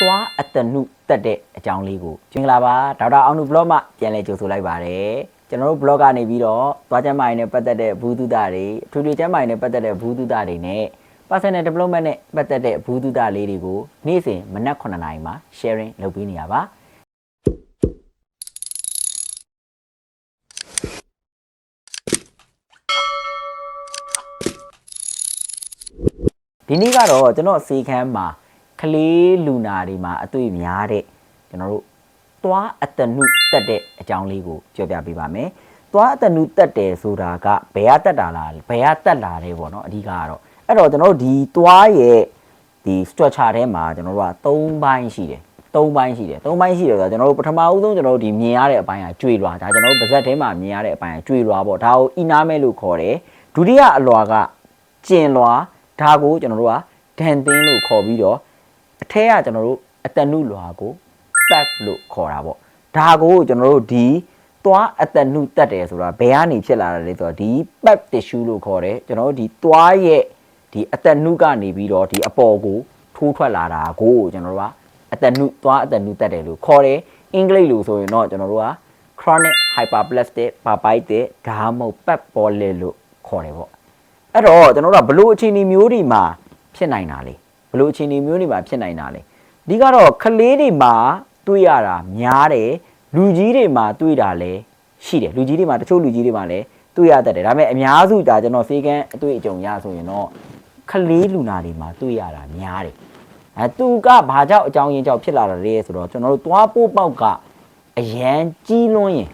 သွားအတနုတက်တဲ့အကြောင်းလေးကိုကျင်္ဂလာပါဒေါက်တာအောင်နုဘလော့မှပြန်လဲကြိုဆိုလိုက်ပါတယ်ကျွန်တော်တို့ဘလော့ကနေပြီးတော့သွားကျမ်းမာရေးနဲ့ပတ်သက်တဲ့ဘူးတုဒတွေအထူးထူးကျမ်းမာရေးနဲ့ပတ်သက်တဲ့ဘူးတုဒတွေနဲ့ personal development နဲ့ပတ်သက်တဲ့ဘူးတုဒလေးတွေကိုနေ့စဉ်မနက်9:00နာရီမှာ sharing လုပ်ပေးနေရပါဒီနေ့ကတော့ကျွန်တော်စေခန်းမှာ ကလေးလူနာတွေမှာအတွေ့များတဲ့ကျွန်တော်တို့သွားအတနုတက်တဲ့အကြောင်းလေးကိုပြောပြပေးပါမယ်။သွားအတနုတက်တယ်ဆိုတာကဘယ်ကတက်တာလားဘယ်ကတက်လာလဲပေါ့နော်အဓိကကတော့အဲ့တော့ကျွန်တော်တို့ဒီသွားရဲ့ဒီ structure ထဲမှာကျွန်တော်တို့က3ပိုင်းရှိတယ်။3ပိုင်းရှိတယ်။3ပိုင်းရှိတယ်ဆိုတော့ကျွန်တော်တို့ပထမဦးဆုံးကျွန်တော်တို့ဒီမြင်ရတဲ့အပိုင်းကကျွေလွာဒါကျွန်တော်တို့ပါဇက်ထဲမှာမြင်ရတဲ့အပိုင်းကကျွေလွာပေါ့ဒါကိုအီနာမဲလို့ခေါ်တယ်။ဒုတိယအလွာကကျင်လွာဒါကိုကျွန်တော်တို့ကဒန်သင်းလို့ခေါ်ပြီးတော့ အထက်ကကျွန်တော်တို့အတနုလွာကို back လို့ခေါ်တာပေါ့ဒါကိုကျွန်တော်တို့ဒီသွားအတနုတက်တယ်ဆိုတာဘယ်ကနေဖြစ်လာတာလဲဆိုတော့ဒီ back tissue လို့ခေါ်တယ်ကျွန်တော်တို့ဒီသွားရဲ့ဒီအတနုကနေပြီးတော့ဒီအပေါ်ကိုထိုးထွက်လာတာကိုကျွန်တော်တို့ကအတနုသွားအတနုတက်တယ်လို့ခေါ်တယ်အင်္ဂလိပ်လိုဆိုရင်တော့ကျွန်တော်တို့က chronic hyperplastic pubitis ဒါမှမဟုတ် back poly လို့ခေါ်တယ်ပေါ့အဲ့တော့ကျွန်တော်တို့ကဘလို့အခြေအနေမျိုးတွေမှာဖြစ်နိုင်တာလေ ဘလို့အခြေအနေမျိုးတွေမှာဖြစ်နိုင်တာလေအဓိကတော့ကလေးတွေမှာတွေ့ရတာများတယ်လူကြီးတွေမှာတွေ့တာလည်းရှိတယ်လူကြီးတွေမှာတချို့လူကြီးတွေမှာလည်းတွေ့ရတတ်တယ်ဒါပေမဲ့အများစုဒါကျွန်တော်ဖေးကန်းအတွေ့အကြုံရဆိုရင်တော့ကလေးလူနာတွေမှာတွေ့ရတာများတယ်အဲသူကဘာကြောင့်အကြောင်းရင်းကြောင့်ဖြစ်လာတာလဲဆိုတော့ကျွန်တော်တို့သွားပိုးပေါက်ကအရန်ကြီးလွန်းရင်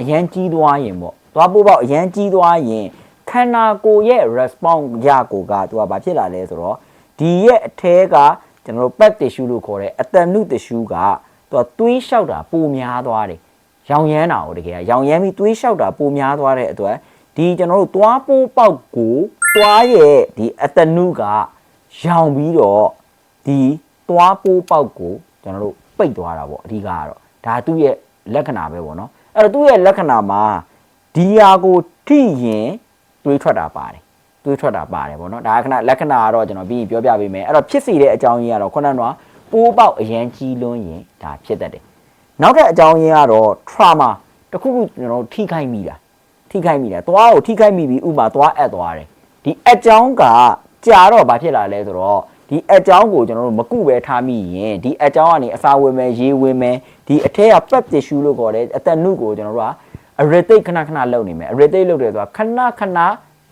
အရန်ကြီးသွားရင်ပေါ့သွားပိုးပေါက်အရန်ကြီးသွားရင်ခန္ဓာကိုယ်ရဲ့ response ရကိုကသူကဘာဖြစ်လာလဲဆိုတော့ ဒီရဲ့အထဲကကျွန်တော်တို့ pet tissue လို့ခေါ်တဲ့အတန်နု tissue ကသူကသွေးလျှောက်တာပိုများသွားတယ်ရောင်ရမ်းတာကိုတကယ်ရောင်ရမ်းပြီးသွေးလျှောက်တာပိုများသွားတဲ့အတွက်ဒီကျွန်တော်တို့သွားပိုးပေါက်ကိုသွားရဲ့ဒီအတနုကရောင်ပြီးတော့ဒီသွားပိုးပေါက်ကိုကျွန်တော်တို့ပိတ်သွားတာပေါ့အဓိကကတော့ဒါသူ့ရဲ့လက္ခဏာပဲပေါ့နော်အဲ့တော့သူ့ရဲ့လက္ခဏာမှာဒီဟာကိုထိရင်တွေးထွက်တာပါတယ် တွေးထွက်တာပါတယ်ပေါ့နော်ဒါကခဏလက္ခဏာကတော့ကျွန်တော်ပြီးရင်ပြောပြပေးမယ်အဲ့တော့ဖြစ်စီတဲ့အကြောင်းရင်းကတော့ခုနကပိုးပေါက်အရန်ကြီးလွန်းရင်ဒါဖြစ်တတ်တယ်နောက်ထပ်အကြောင်းရင်းကတော့ trauma တခုခုကျွန်တော်ထိခိုက်မိတာထိခိုက်မိတာသွားကိုထိခိုက်မိပြီးဥပမာသွားအပ်သွားတယ်ဒီအကြောင်းကကြာတော့ဘာဖြစ်လာလဲဆိုတော့ဒီအကြောင်းကိုကျွန်တော်တို့မကုပဲထားမိရင်ဒီအကြောင်းကနေအစာဝင်မယ်ရေဝင်မယ်ဒီအထက်က pep tissue လို့ခေါ်တဲ့အသက်နုကိုကျွန်တော်တို့ကအရတိတ်ခဏခဏလုပ်နေမယ်အရတိတ်လုပ်တယ်ဆိုတာခဏခဏ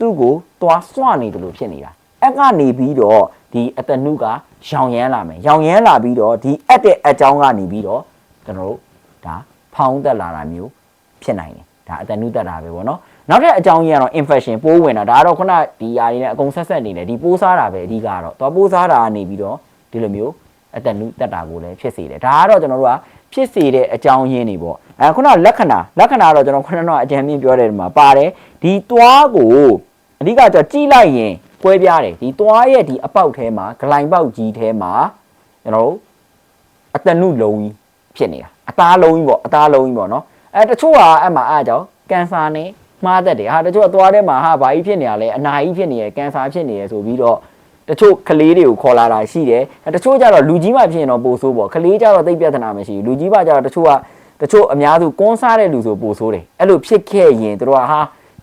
သူ့ကိုသွားစွနေတယ်လို့ဖြစ်နေတာအဲ့ကနေပြီးတော့ဒီအတနုကရောင်ရမ်းလာမယ်ရောင်ရမ်းလာပြီးတော့ဒီအက်တဲ့အကြောင်းကနေပြီးတော့ကျွန်တော်တို့ဒါဖောင်းတက်လာတာမျိုးဖြစ်နိုင်တယ်ဒါအတနုတက်တာပဲပေါ့နော်နောက်ထပ်အကြောင်းကြီးကတော့ infection ပိုးဝင်တာဒါကတော့ခုနဒီຢာတွေနဲ့အကုန်ဆက်ဆက်နေတယ်ဒီပိုးစားတာပဲအဓိကတော့သွားပိုးစားတာကနေပြီးတော့ဒီလိုမျိုးအတနုတက်တာကိုလည်းဖြစ်စေတယ်ဒါကတော့ကျွန်တော်တို့ကဖြစ်စေတဲ့အကြောင်းရင်းတွေပေါ့အဲခုနလက္ခဏာလက္ခဏာတော့ကျွန်တော်ခုနကတော့အကြံမြင့်ပြောတဲ့ဒီမှာပါတယ်ဒီသွားကို အဓိကကျကြည့်လိုက်ရင်ကွဲပြားတယ်ဒီသွားရဲ့ဒီအပေါက်ထဲမှာဂလိုင်ပေါက်ကြီးထဲမှာကျွန်တော်တို့အတနုလုံးကြီးဖြစ်နေတာအသားလုံးကြီးပေါ့အသားလုံးကြီးပေါ့နော်အဲတချို့ကအဲ့မှာအားကြောင့်ကင်ဆာနဲ့မှားတတ်တယ်ဟာတချို့ကသွားထဲမှာဟာဘာကြီးဖြစ်နေရလဲအနာကြီးဖြစ်နေရယ်ကင်ဆာဖြစ်နေရယ်ဆိုပြီးတော့တချို့ကလေးတွေကိုခေါ်လာတာရှိတယ်အဲတချို့ကျတော့လူကြီးမှဖြစ်ရင်တော့ပိုဆိုးပေါ့ကလေးကျတော့သိပ်ပြဿနာမရှိဘူးလူကြီးမှကျတော့တချို့ကတချို့အများစုကွန်းစားတဲ့လူဆိုပိုဆိုးတယ်အဲ့လိုဖြစ်ခဲ့ရင်တို့ကဟာ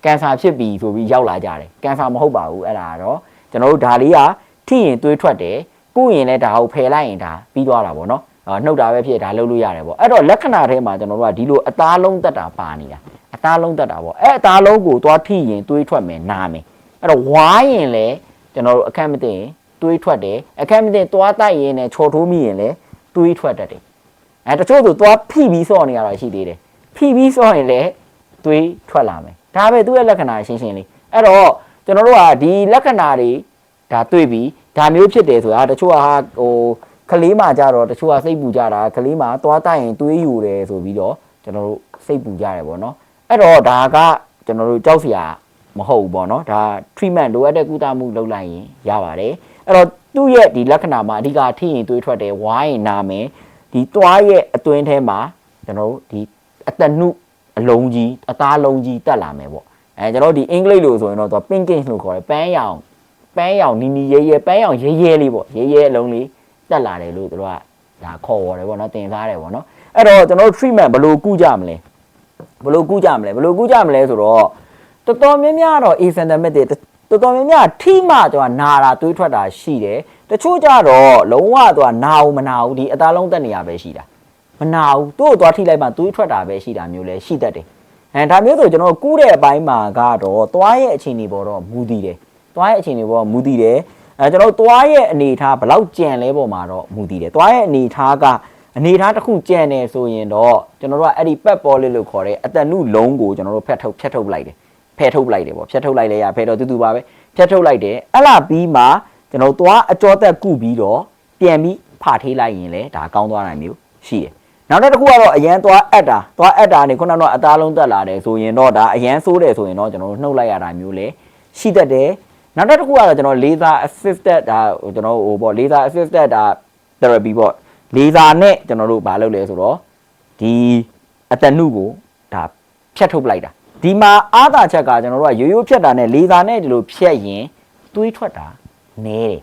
ကန်ဆာဖြစ်ပြီဆိုပြီးရောက်လာကြတယ်ကန်ဆာမဟုတ်ပါဘူးအဲ့ဒါကတော့ကျွန်တော်တို့ဒါလေးကထိရင်သွေးထွက်တယ်ကုရင်လည်းဒါကိုဖယ်လိုက်ရင်ဒါပြီးသွားတာပေါ့နော်အာနှုတ်တာပဲဖြစ်ဒါလုပ်လို့ရတယ်ပေါ့အဲ့တော့လက္ခဏာထဲမှာကျွန်တော်တို့ကဒီလိုအသားလုံးတက်တာပါနေတာအသားလုံးတက်တာပေါ့အဲ့အသားလုံးကိုသွားထိရင်သွေးထွက်မယ်နာမယ်အဲ့တော့ဝါးရင်လည်းကျွန်တော်တို့အခက်မသိရင်သွေးထွက်တယ်အခက်မသိသွားတိုက်ရင်လည်းချော်ထိုးမိရင်လည်းသွေးထွက်တတ်တယ်အဲတချို့ဆိုသွားဖိပြီးစော့နေရတာရှိသေးတယ်ဖိပြီးစော့ရင်လည်းသွေးထွက်လာမယ် ဒါပဲသူ့ရဲ့လက္ခဏာရှင်းရှင်းလေးအဲ့တော့ကျွန်တော်တို့ကဒီလက္ခဏာတွေဒါတွေ့ပြီးဒါမျိုးဖြစ်တယ်ဆိုတာတချို့ကဟာဟိုကလေးမှကြတော့တချို့ကစိတ်ပူကြတာကလေးမှသွားတိုက်ရင်သွေးယူတယ်ဆိုပြီးတော့ကျွန်တော်တို့စိတ်ပူကြတယ်ပေါ့နော်အဲ့တော့ဒါကကျွန်တော်တို့ကြောက်စရာမဟုတ်ဘူးပေါ့နော်ဒါ treatment လိုအပ်တဲ့ကုသမှုလုပ်လိုက်ရင်ရပါတယ်အဲ့တော့သူ့ရဲ့ဒီလက္ခဏာမှာအဓိကထိရင်သွေးထွက်တယ်ဝိုင်းရင်နာမယ်ဒီသွားရဲ့အတွင်းထဲမှာကျွန်တော်တို့ဒီအတနု အလုံးကြီးအသားလုံးကြီးတက်လာမယ်ပေါ့အဲကျွန်တော်တို့ဒီအင်္ဂလိပ်လိုဆိုရင်တော့သူ pinkish လို့ခေါ်တယ်ပန်းရောင်ပန်းရောင်နီနီရဲရဲပန်းရောင်ရဲရဲလေးပေါ့ရဲရဲအလုံးလေးတက်လာတယ်လို့သူတို့ကဒါခေါ်ဝေါ်တယ်ပေါ့နော်တင်စားတယ်ပေါ့နော်အဲ့တော့ကျွန်တော်တို့ treatment ဘယ်လိုကုကြမလဲဘယ်လိုကုကြမလဲဘယ်လိုကုကြမလဲဆိုတော့တော်တော်များများတော့ asymptomatic တွေတော်တော်များများထိမှကျွန်တော်နာတာတွေးထွက်တာရှိတယ်တချို့ကြတော့လုံးဝတော့နာဘူးမနာဘူးဒီအသားလုံးတက်နေရပဲရှိတာ မနာဘူးသူ့ကိုသွားထိလိုက်မှတွေးထွက်တာပဲရှိတာမျိုးလဲရှိတတ်တယ်အဲဒါမျိုးဆိုကျွန်တော်ကူးတဲ့အပိုင်းမှာကတော့သွားရဲ့အခြေအနေပေါ်တော့မူတည်တယ်သွားရဲ့အခြေအနေပေါ်မူတည်တယ်အဲကျွန်တော်သွားရဲ့အနေထားဘယ်လောက်ကြံလဲပေါ်မှာတော့မူတည်တယ်သွားရဲ့အနေထားကအနေထားတစ်ခုကြံနေဆိုရင်တော့ကျွန်တော်တို့ကအဲ့ဒီပက်ပေါ်လေးလို့ခေါ်တဲ့အတန်နုလုံးကိုကျွန်တော်တို့ဖက်ထုတ်ဖျက်ထုတ်လိုက်တယ်ဖဲထုတ်လိုက်တယ်ပေါ့ဖျက်ထုတ်လိုက်လဲရဖဲတော့တူတူပါပဲဖျက်ထုတ်လိုက်တယ်အဲ့လာပြီးမှကျွန်တော်သွားအကြောသက်ကုပြီးတော့ပြန်ပြီးဖာထေးလိုက်ရင်လေဒါကောင်းသွားနိုင်မျိုးရှိတယ် နောက်တစ်ခုကတော့အရန်သွားအပ်တာသွားအပ်တာနေခုနကတော့အသားလုံးတက်လာတယ်ဆိုရင်တော့ဒါအရန်ဆိုးတယ်ဆိုရင်တော့ကျွန်တော်တို့နှုတ်လိုက်ရတာမျိုးလေရှိတတ်တယ်နောက်တစ်ခုကတော့ကျွန်တော် laser assisted ဒါကျွန်တော်ဟိုပေါ့ laser assisted ဒါ therapy ပေါ့ laser နဲ့ကျွန်တော်တို့မလုပ်လဲဆိုတော့ဒီအတနုကိုဒါဖြတ်ထုတ်ပလိုက်တာဒီမှာအားသာချက်ကကျွန်တော်တို့ကရိုးရိုးဖြတ်တာနဲ့ laser နဲ့ဒီလိုဖြတ်ရင်သွေးထွက်တာနည်းတယ်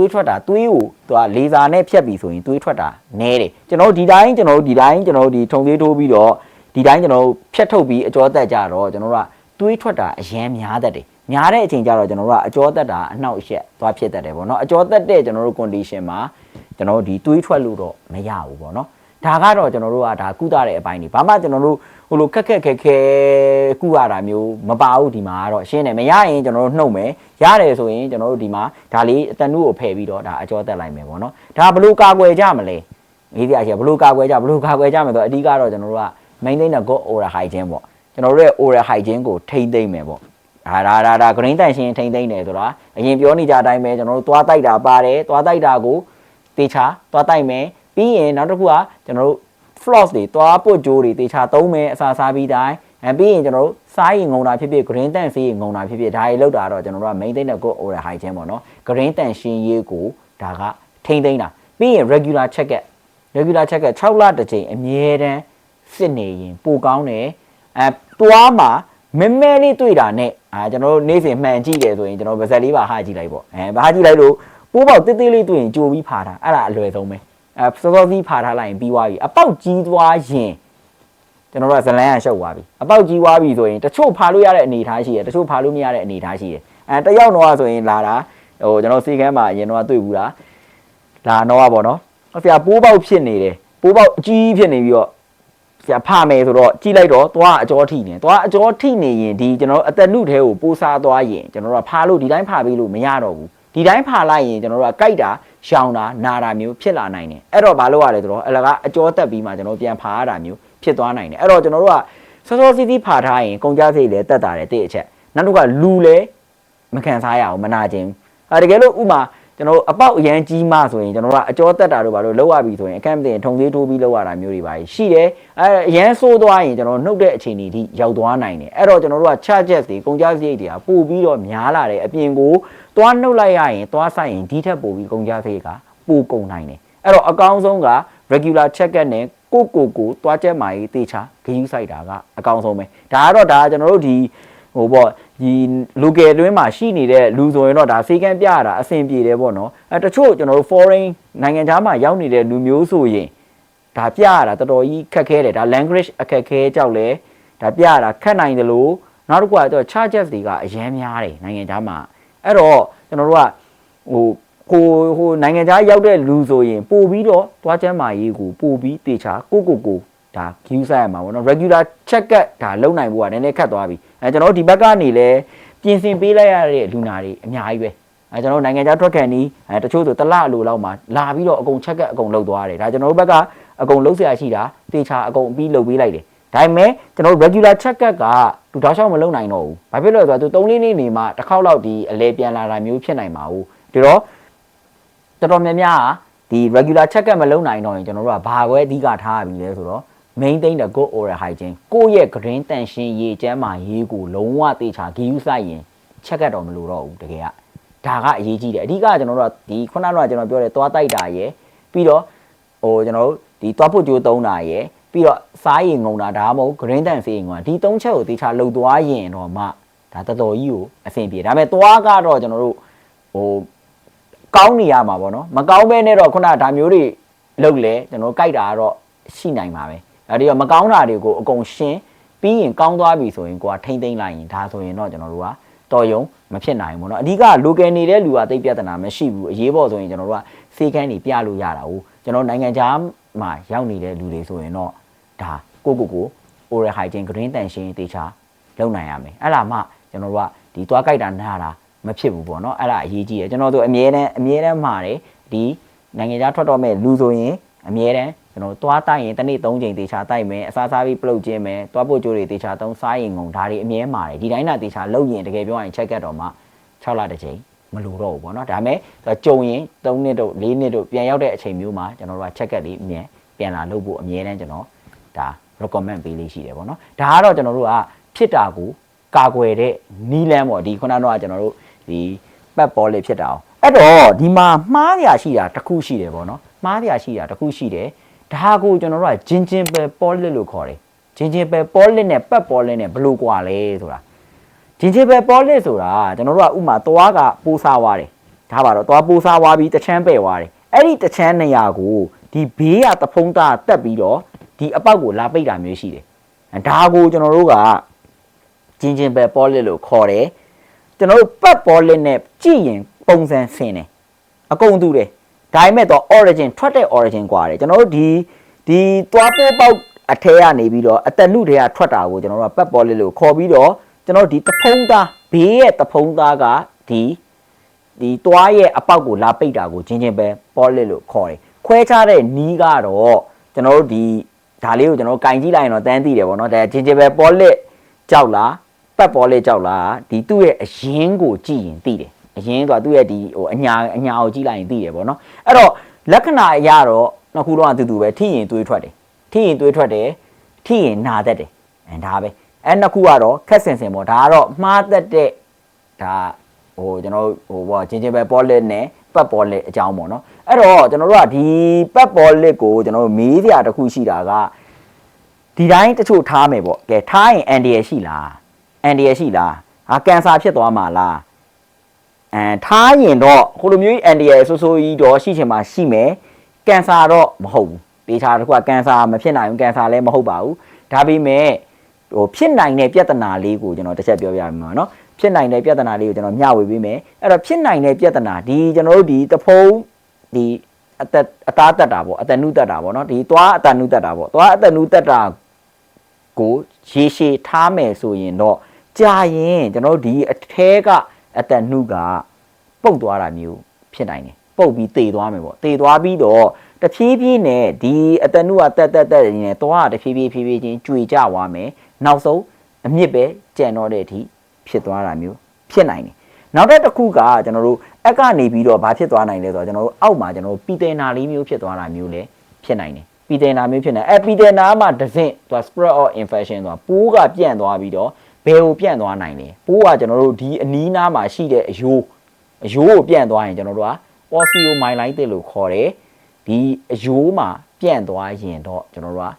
သွေးထွက်တာသွေးကိုသူက laser နဲ့ဖြတ်ပြီဆိုရင်သွေးထွက်တာနည်းတယ်ကျွန်တော်တို့ဒီတိုင်းကျွန်တော်တို့ဒီတိုင်းကျွန်တော်တို့ဒီထုံသေးထိုးပြီးတော့ဒီတိုင်းကျွန်တော်တို့ဖြတ်ထုတ်ပြီးအကျော်တက်ကြတော့ကျွန်တော်တို့ကသွေးထွက်တာအရန်များတတ်တယ်များတဲ့အချိန်ကျတော့ကျွန်တော်တို့ကအကျော်တက်တာအနှောက်အယှက်သွားဖြစ်တတ်တယ်ပေါ့နော်အကျော်တက်တဲ့ကျွန်တော်တို့ condition မှာကျွန်တော်တို့ဒီသွေးထွက်လို့တော့မရဘူးပေါ့နော် ဒါကတော့ကျွန်တော်တို့ကဒါကုသတဲ့အပိုင်းတွေဘာမှကျွန်တော်တို့ဟိုလိုခက်ခက်ခဲခဲကုရတာမျိုးမပါဘူးဒီမှာကတော့ရှင်းတယ်မရရင်ကျွန်တော်တို့နှုတ်မယ်ရတယ်ဆိုရင်ကျွန်တော်တို့ဒီမှာဒါလေးအတန်နုကိုဖယ်ပြီးတော့ဒါအကျော်တက်လိုက်မယ်ပေါ့နော်ဒါဘလို့ကာကွယ်ကြမလဲမေးစရာရှိဘလို့ကာကွယ်ကြဘလို့ကာကွယ်ကြမယ်ဆိုတော့အဓိကတော့ကျွန်တော်တို့က maintain the good oral hygiene ပေါ့ကျွန်တော်တို့ရဲ့ oral hygiene ကိုထိမ့်သိမ့်မယ်ပေါ့ဒါဒါဒါဒါ green တန်ရှင်းထိမ့်သိမ့်တယ်ဆိုတာအရင်ပြောနေကြအတိုင်းပဲကျွန်တော်တို့သွားတိုက်တာပါတယ်သွားတိုက်တာကိုတေချာသွားတိုက်မယ် ပြီးရင်နောက်တစ်ခုကကျွန်တော်တို့ floss တွေသွားပုတ်ကြိုးတွေတေချာသုံးမယ်အစာစားပြီးတိုင်းအဲပြီးရင်ကျွန်တော်တို့စားရင်ငုံတာဖြစ်ဖြစ် green တန်ဆေးရင်ငုံတာဖြစ်ဖြစ်ဒါတွေလောက်တာတော့ကျွန်တော်တို့က maintain the good oral hygiene ပေါ့နော် green တန်ရှင်းရေးကိုဒါကထိမ့်သိမ့်တာပြီးရင် regular check up regular check up 6လတစ်ချိန်အမြဲတမ်းစစ်နေရင်ပိုကောင်းတယ်အဲတွားမှာမဲမဲလေးတွေ့တာနဲ့အာကျွန်တော်တို့နေ့စဉ်မှန်ကြည့်တယ်ဆိုရင်ကျွန်တော်ဗဇက်လေးပါဟာကြည့်လိုက်ပေါ့အဲဘာကြည့်လိုက်လို့ပိုးပေါက်တိတိလေးတွေ့ရင်ကြိုပြီးဖာတာအဲ့ဒါအလွယ်ဆုံးပဲ အဲစောစောစီးဖာထားလိုက်ရင်ပြီးသွားပြီအပေါက်ကြီးသွားရင်ကျွန်တော်တို့ကဇလန်းရရှုပ်သွားပြီအပေါက်ကြီးသွားပြီဆိုရင်တချို့ဖာလို့ရတဲ့အနေအထားရှိတယ်တချို့ဖာလို့မရတဲ့အနေအထားရှိတယ်အဲတယောက်တော့ဆိုရင်လာတာဟိုကျွန်တော်စီကန်းမှာအရင်တော့တွေ့ဘူးလားလာတော့ပေါ့နော်ဆရာပိုးပေါက်ဖြစ်နေတယ်ပိုးပေါက်အကြီးဖြစ်နေပြီးတော့ဆရာဖာမယ်ဆိုတော့ကြည့်လိုက်တော့သွားအကျော်ထိနေသွားအကျော်ထိနေရင်ဒီကျွန်တော်တို့အသက်နုထဲကိုပိုးစားသွားရင်ကျွန်တော်တို့ကဖာလို့ဒီတိုင်းဖာပြီးလို့မရတော့ဘူးဒီတိုင်းဖာလိုက်ရင်ကျွန်တော်တို့ကကြိုက်တာ ရှောင်တာနာတာမျိုးဖြစ်လာနိုင်တယ်အဲ့တော့ဘာလို့ရလဲဆိုတော့အလကအကျော်တက်ပြီးမှကျွန်တော်ပြန်ဖာရတာမျိုးဖြစ်သွားနိုင်တယ်အဲ့တော့ကျွန်တော်တို့ကစောစောစီးစီးဖာထားရင်ကုန်ကြစိတ်လည်းတက်တာတယ်တိအချက်နောက်တစ်ခါလူလည်းမခံစားရအောင်မနာခြင်းအဲတကယ်လို့ဥမာကျွန်တော်တို့အပေါက်အရန်ကြီးမှဆိုရင်ကျွန်တော်တို့ကအကျော်တက်တာတို့ဘာလို့လောက်ရပြီဆိုရင်အခက်မတင်ထုံသေးထိုးပြီးလောက်ရတာမျိုးတွေပါရှိတယ်အဲအရန်ဆိုးသွားရင်ကျွန်တော်နှုတ်တဲ့အခြေအနေထိရောက်သွားနိုင်တယ်အဲ့တော့ကျွန်တော်တို့က charges တွေကုန်ကြစရိတ်တွေကပို့ပြီးတော့များလာတယ်အပြင်ကို သွားနှုတ်လိုက်ရရင်သွားဆိုင်ရင်ဒီထက်ပိုပြီးကုန်ကြစရိတ်ကပိုကုန်နိုင်တယ်အဲ့တော့အကောင်းဆုံးက regular check up နဲ့ကိုကိုကိုသွားချက်မာရေးတေချာဂရုစိုက်တာကအကောင်းဆုံးပဲဒါကတော့ဒါကျွန်တော်တို့ဒီဟိုပေါ့ဒီ local အတွင်းမှာရှိနေတဲ့လူဆိုရင်တော့ဒါစေကန်းပြရတာအဆင်ပြေတယ်ပေါ့နော်အဲတချို့ကျွန်တော်တို့ foreign နိုင်ငံခြားမှာရောက်နေတဲ့လူမျိုးဆိုရင်ဒါပြရတာတော်တော်ကြီးခက်ခဲတယ်ဒါ language အခက်ခဲကြောက်လဲဒါပြရတာခက်နိုင်တယ်လို့နောက်တစ်ခုကတော့ charges တွေကအများများတယ်နိုင်ငံခြားမှာ အဲ့တော့ကျွန်တော်တို့ကဟိုဟိုဟိုနိုင်ငံခြားရောက်တဲ့လူဆိုရင်ပို့ပြီးတော့သွားချမ်းမာရေးကိုပို့ပြီးတေချာကိုကိုကိုဒါ view ဆိုင်ရမှာပေါ့နော် regular check up ဒါလုံနိုင်ဖို့ကနည်းနည်းခက်သွားပြီအဲကျွန်တော်တို့ဒီဘက်ကနေလဲပြင်ဆင်ပေးလိုက်ရတဲ့လူနာတွေအများကြီးပဲအဲကျွန်တော်တို့နိုင်ငံခြားထွက်ခံနီးအဲတချို့ဆိုတစ်လအလိုလောက်မှာလာပြီးတော့အကုန် check up အကုန်လုပ်သွားတယ်ဒါကျွန်တော်တို့ဘက်ကအကုန်လုပ်เสียရှိတာတေချာအကုန်အပြီးလုပ်ပေးလိုက်တယ် ဒါပေမဲ့ကျွန်တော်တို့ regular check up ကသူတောက်လျှောက်မလုပ်နိုင်တော့ဘူးဘာဖြစ်လို့လဲဆိုတော့သူ3လေးနေ့နေမှတစ်ခေါက်လောက်ဒီအလဲပြန်လာတာမျိုးဖြစ်နိုင်မှာ ው ဒီတော့တော်တော်များများဒီ regular check up မလုပ်နိုင်တော့ရင်ကျွန်တော်တို့ကဘာခွဲအဓိကထားရပြီလဲဆိုတော့ maintain the good oral hygiene ကိုယ့်ရဲ့ green တန်ရှင်းရေကျမ်းမာရေးကိုလုံးဝတေချာဂီယူဆိုင်ရင်ချက်ကတော့တော့မလိုတော့ဘူးတကယ်ကဒါကအရေးကြီးတယ်အဓိကကျွန်တော်တို့ကဒီခုနကကျွန်တော်ပြောတယ်သွားတိုက်တာရယ်ပြီးတော့ဟိုကျွန်တော်တို့ဒီသွားဖို့ကြိုးသုံးတာရယ် ပြီးတော့စားရင်ငုံတာဒါမှမဟုတ် green တန်ဆေးရင်ငုံတာဒီသုံးချက်ကိုတေချာလှုပ်သွားရင်တော့မှဒါတော်တော်ကြီးကိုအဆင်ပြေဒါပေမဲ့သွားကတော့ကျွန်တော်တို့ဟိုကောင်းနေရမှာပေါ့နော်မကောင်းဘဲနဲ့တော့ခုနဒါမျိုးတွေ လုပ်လဲကျွန်တော်တို့ကြိုက်တာကတော့ရှိနိုင်ပါပဲဒါတွေကမကောင်းတာတွေကိုအကုန်ရှင်းပြီးရင်ကောင်းသွားပြီဆိုရင်ကိုကထိမ့်သိမ့်လိုက်ရင်ဒါဆိုရင်တော့ကျွန်တော်တို့ကတော်ယုံမဖြစ်နိုင်ဘူးเนาะအဓိက local နေတဲ့လူကတိတ်ပြဿနာမရှိဘူးအရေးပေါ်ဆိုရင်ကျွန်တော်တို့ကစေကန်းတွေပြလို့ရတာဟုတ်ကျွန်တော်နိုင်ငံခြားမှာရောက်နေတဲ့လူတွေဆိုရင်တော့ ဒါကိုကိုကို oral hygiene green တန်ရှင်းတေချာလုပ်နိုင်ရမယ်အဲ့ဒါမှကျွန်တော်တို့ကဒီသွားကြိုက်တာနားတာမဖြစ်ဘူးပေါ့နော်အဲ့ဒါအရေးကြီးတယ်ကျွန်တော်တို့အမြဲတမ်းအမြဲတမ်းမှားတယ်ဒီနိုင်ငံခြားထွက်တော့မဲ့လူဆိုရင်အမြဲတမ်းကျွန်တော်သွားတိုက်ရင်တစ်နေ့၃ချိန်တေချာတိုက်မယ်အစားစားပြီးပြုတ်ခြင်းမယ်သွားပို့ကြိုးတွေတေချာသုံးစားရင်ငုံဒါတွေအမြဲမှားတယ်ဒီတိုင်းတာတေချာလုပ်ရင်တကယ်ပြောရင်ချက်ကတ်တော့မှ6လတစ်ချိန်မလိုတော့ဘူးပေါ့နော်ဒါပေမဲ့ကြုံရင်3နှစ်တို့4နှစ်တို့ပြန်ရောက်တဲ့အချိန်မျိုးမှာကျွန်တော်တို့ကချက်ကတ်လေးအမြဲပြန်လာလုပ်ဖို့အမြဲတမ်းကျွန်တော် ဒါ recommend ပေးလေးရှိတယ်ပေါ့နော်ဒါကတော့ကျွန်တော်တို့ကဖြစ်တာကိုကာကွယ်တဲ့နီးလန်းပေါ့ဒီခုနကတော့ကျွန်တော်တို့ဒီပတ်ပေါ်လေးဖြစ်တာအောင်အဲ့တော့ဒီမှာမှားရရှိတာတစ်ခုရှိတယ်ပေါ့နော်မှားရရှိတာတစ်ခုရှိတယ်ဒါကိုကျွန်တော်တို့ကဂျင်ဂျင်ပဲပေါ်လစ်လို့ခေါ်တယ်ဂျင်ဂျင်ပဲပေါ်လစ်နဲ့ပတ်ပေါ်လစ်နဲ့ဘယ်လိုကွာလဲဆိုတာဂျင်ဂျင်ပဲပေါ်လစ်ဆိုတာကျွန်တော်တို့ကဥမာသွားကပိုးစားသွားတယ်ဒါပါတော့သွားပိုးစားသွားပြီးတချမ်းပဲ့သွားတယ်အဲ့ဒီတချမ်းနေရာကိုဒီဘေးကတဖုံးသားတက်ပြီးတော့ ဒီအပေါက်ကိုလာပိတ်တာမျိုးရှိတယ်ဒါကိုကျွန်တော်တို့ကဂျင်ဂျင်ပဲပေါ်လစ်လို့ခေါ်တယ်ကျွန်တော်တို့ပတ်ပေါ်လစ်နဲ့ကြည့်ရင်ပုံစံဆင်တယ်အကုန်တူတယ်ဒါပေမဲ့တော့ origin ထွက်တဲ့ origin กว่าတယ်ကျွန်တော်တို့ဒီဒီသွားပိုးပေါက်အထဲကနေပြီးတော့အတနုတွေကထွက်တာကိုကျွန်တော်တို့ကပတ်ပေါ်လစ်လို့ခေါ်ပြီးတော့ကျွန်တော်တို့ဒီတဖုံးသားဘေးရဲ့တဖုံးသားကဒီဒီတွားရဲ့အပေါက်ကိုလာပိတ်တာကိုချင်းချင်းပဲပေါ်လစ်လို့ခေါ်တယ်ခွဲခြားတဲ့နီးကတော့ကျွန်တော်တို့ဒီ ဒါလေးကိုကျွန်တော်တို့ကင်ကြည့်လိုက်ရင်တော့တန်းသိတယ်ပေါ့နော်ဒါချင်းချင်းပဲပေါ်လစ်ကြောက်လားပတ်ပေါ်လစ်ကြောက်လားဒီသူ့ရဲ့အရင်ကိုကြည့်ရင်သိတယ်အရင်ကသူ့ရဲ့ဒီဟိုအညာအညာကိုကြည့်လိုက်ရင်သိတယ်ပေါ့နော်အဲ့တော့လက္ခဏာအရတော့နှစ်ခုလုံးကတူတူပဲထိရင်သွေးထွက်တယ်ထိရင်သွေးထွက်တယ်ထိရင်နာတတ်တယ်အဲဒါပဲအဲနှစ်ခုကတော့ခက်ဆင်ဆင်ပေါ့ဒါကတော့မှားတတ်တဲ့ဒါဟိုကျွန်တော်ဟိုဘောချင်းချင်းပဲပေါ်လက်နဲ့ပတ်ပေါ်လက်အကြောင်းပေါ့နော် အဲ့တော့ကျွန်တော်တို့ကဒီပတ်ပေါ်လက်ကိုကျွန်တော်တို့မေးစရာတစ်ခုရှိတာကဒီတိုင်းတချို့ထားမယ်ပေါ့ကဲထားရင်အန်ဒီရရှိလားအန်ဒီရရှိလားဟာကင်ဆာဖြစ်သွားမှာလားအဲထားရင်တော့ဟိုလိုမျိုးအန်ဒီရဆိုးဆိုးကြီးတော့ရှိချင်မှရှိမယ်ကင်ဆာတော့မဟုတ်ဘူးဒေချာတစ်ခုကကင်ဆာမဖြစ်နိုင်ဘူးကင်ဆာလည်းမဟုတ်ပါဘူးဒါပေမဲ့ဟိုဖြစ်နိုင်တဲ့ပြဿနာလေးကိုကျွန်တော်တစ်ချက်ပြောပြရမှာเนาะဖြစ်နိုင်တဲ့ပြဿနာလေးကိုကျွန်တော်မျှဝေပေးမယ်အဲ့တော့ဖြစ်နိုင်တဲ့ပြဿနာဒီကျွန်တော်တို့ဒီတဖုံး ဒီအသက်အသားတက်တာပေါ့အတနုတက်တာပေါ့နော်ဒီသွားအတနုတက်တာပေါ့သွားအတနုတက်တာကိုရေရှည်ထားမယ်ဆိုရင်တော့ကြာရင်ကျွန်တော်တို့ဒီအထဲကအတနုကပုတ်သွားတာမျိုးဖြစ်နိုင်တယ်ပုတ်ပြီးတေသွားမယ်ပေါ့တေသွားပြီးတော့တဖြည်းဖြည်းနဲ့ဒီအတနုကတက်တက်တက်နေသွားတာတဖြည်းဖြည်းဖြည်းဖြည်းချင်းကြွေကြွားမယ်နောက်ဆုံးအမြင့်ပဲကြံတော့တဲ့အထိဖြစ်သွားတာမျိုးဖြစ်နိုင်တယ် နောက်တစ်ခုကကျွန်တော်တို့အက်ကနေပြီးတော့ဘာဖြစ်သွားနိုင်လဲဆိုတော့ကျွန်တော်တို့အောက်မှာကျွန်တော်တို့ပီတေနာလေးမျိုးဖြစ်သွားတာမျိုးလည်းဖြစ်နိုင်တယ်ပီတေနာမျိုးဖြစ်နေအဲပီတေနာမှာတစ်စင့်သူက spread of infection ဆိုတာပိုးကပြန့်သွားပြီးတော့ဘယ်ကိုပြန့်သွားနိုင်လဲပိုးကကျွန်တော်တို့ဒီအနီးနားမှာရှိတဲ့အယိုးအယိုးကိုပြန့်သွားရင်ကျွန်တော်တို့က osteomyelitis လို့ခေါ်တယ်ဒီအယိုးမှာပြန့်သွားရင်တော့ကျွန်တော်တို့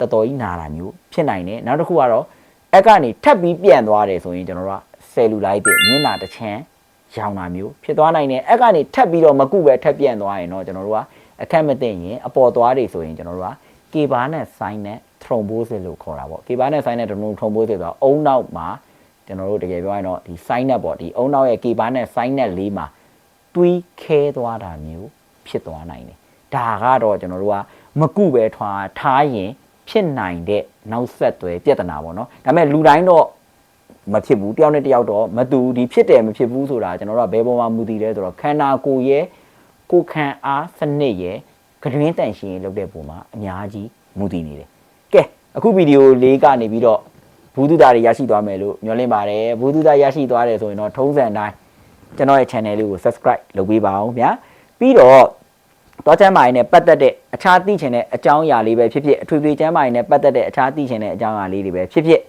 ကတော်တော်ကြီးနာတာမျိုးဖြစ်နိုင်တယ်နောက်တစ်ခုကတော့အက်ကနေထပ်ပြီးပြန့်သွားတယ်ဆိုရင်ကျွန်တော်တို့က cellulitis မျက်နှာတစ်ချမ်းရောင်တာမျိုးဖြစ်သွားနိုင်တယ်အက်ကနေထပ်ပြီးတော့မကုပဲထပ်ပြန့်သွားရင်တော့ကျွန်တော်တို့ကအခက်မသိရင်အပေါ်သွားတွေဆိုရင်ကျွန်တော်တို့ကကေဘာနဲ့ဆိုင်းနဲ့ thrombosis လို့ခေါ်တာပေါ့ကေဘာနဲ့ဆိုင်းနဲ့ thrombosis ဆိုတာအုံနောက်မှာကျွန်တော်တို့တကယ်ပြောရင်တော့ဒီ sign နဲ့ပေါ့ဒီအုံနောက်ရဲ့ကေဘာနဲ့ sign နဲ့လေးမှာတွေးခဲသွားတာမျိုးဖြစ်သွားနိုင်တယ်ဒါကတော့ကျွန်တော်တို့ကမကုပဲထွားထားရင်ဖြစ်နိုင်တဲ့နောက်ဆက်တွဲပြဿနာပေါ့နော်ဒါပေမဲ့လူတိုင်းတော့ မဖြစ်ဘူးတယောက်နဲ့တယောက်တော့မတူဒီဖြစ်တယ်မဖြစ်ဘူးဆိုတာကျွန်တော်တို့ကဘယ်ပေါ်မှာမူတည်လဲဆိုတော့ခန္ဓာကိုယ်ရဲ့ကိုယ်ခံအားစနစ်ရဲ့ကတွင်းတန်ရှင်ရေးလုပ်တဲ့ပုံမှာအများကြီးမူတည်နေတယ်ကဲအခုဗီဒီယိုလေးကနေပြီးတော့ဘူးတုဒ္ဒတွေရရှိသွားမယ်လို့မျှော်လင့်ပါတယ်ဘူးတုဒ္ဒရရှိသွားတယ်ဆိုရင်တော့ထုံးစံတိုင်းကျွန်တော်ရဲ့ channel လေးကို subscribe လုပ်ပေးပါအောင်ဗျာပြီးတော့တော့ချမ်းမိုင်နဲ့ပတ်သက်တဲ့အခြားသိချင်တဲ့အကြောင်းအရာလေးပဲဖြစ်ဖြစ်အထွေထွေချမ်းမိုင်နဲ့ပတ်သက်တဲ့အခြားသိချင်တဲ့အကြောင်းအရာလေးတွေပဲဖြစ်ဖြစ်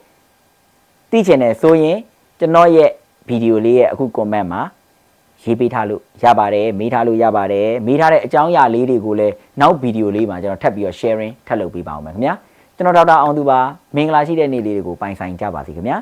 သိချင်တယ်ဆိုရင်ကျွန်တော်ရဲ့ဗီဒီယိုလေးရဲ့အခု comment မှာရေးပေးထားလို့ရပါတယ်မေးထားလို့ရပါတယ်မေးထားတဲ့အကြောင်းအရာလေးတွေကိုလည်းနောက်ဗီဒီယိုလေးမှာကျွန်တော်ထပ်ပြီးတော့ sharing ထပ်လုပ်ပေးပါအောင်မယ်ခင်ဗျာကျွန်တော်ဒေါက်တာအောင်သူပါမင်္ဂလာရှိတဲ့နေ့လေးတွေကိုပိုင်ဆိုင်ကြပါစေခင်ဗျာ